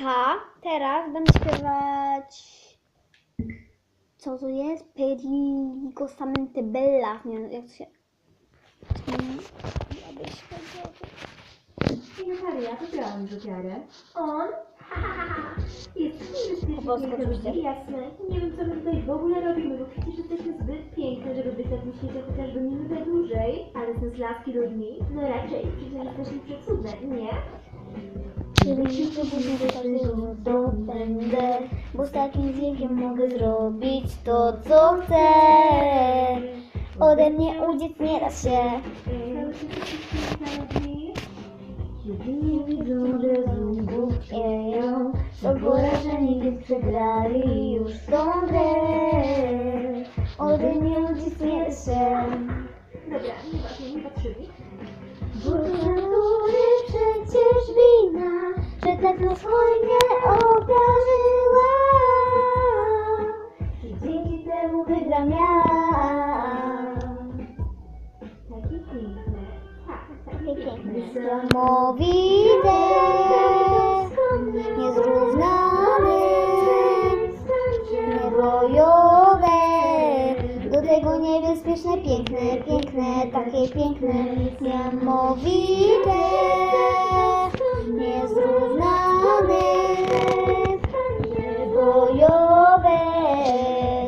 Monika. Teraz będę śpiewać. Co to jest? Perigosamente Bella. Nie wiem, jak to się. Abyś powiedział. I Natalia, to grałam do ofiarę. On? Jest Po polsku oczywiście. jasne. Nie wiem, co my tutaj w ogóle robimy, bo przecież jesteśmy zbyt piękne, żeby być na tym świecie chociażby minutę dłużej. Ale są laski ludźmi? No raczej, przecież jesteśmy przecudne, nie? Jeżeli się później do każdego dobędę, bo z takim dźwiękiem mogę zrobić to, co chcę. Ode mnie uciec nie da się. Jedynie widzą, że złą Ją, są porażeni, więc przegrali już tą grę. Ode mnie da się. Dobra, nieważne, nie patrzyli. To natury przecież wina, że tak nas hojnie obrażyła. I dzięki temu wygram ja. Takie piękne. Tak, takie piękne. Niesamowite, niezrównane, niebojowe, do tego niebezpieczne, piękne, piękne, takie piękne, niesamowite, niezrównane, niebojowe,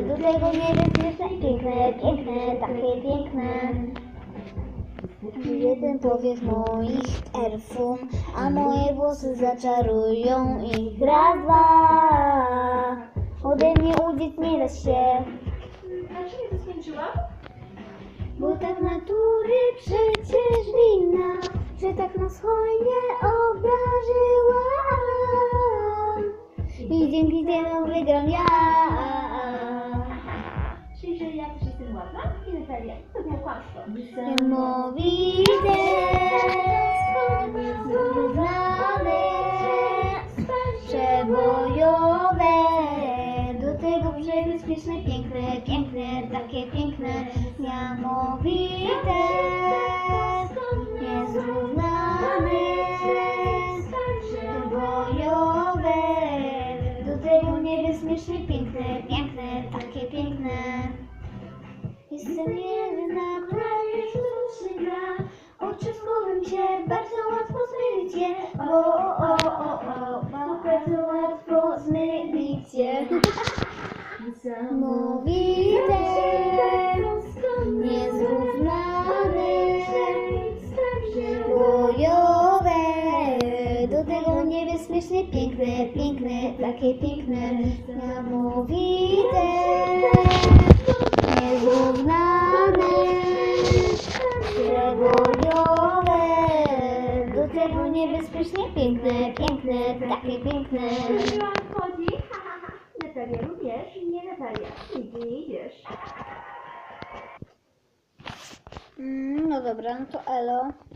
do tego niebezpieczne, piękne, piękne, takie piękne. Jeden powiew moich perfum, a moje włosy zaczarują ich raz, dwa. Ode mnie uciec nie da się, nie to skończyłam? bo tak natury przecież wina, że tak nas hojnie obrażyła. I dzięki temu wygram ja. Czyli, że ja też jestem ładna? I Natalia, to było kłamstwo. Niesamowite, przebojowe, do tego przebezpieczne, piękne, piękne, takie piękne, niesamowite, niezrównane, przebojowe, do tego niebezpiecznie piękne, piękne, takie piękne. Jestem jedyna, która już dobrze gra. Oczeskowym się bardzo łatwo zmylić je. O, o, o, o, o, bardzo łatwo Niesamowite, niezrównane, bojowe, do tego niebezpiecznie piękne, piękne, takie piękne, niesamowite, niezrównane, przebojowe, do tego niebezpiecznie piękne, piękne, takie piękne. No dobra, no to elo.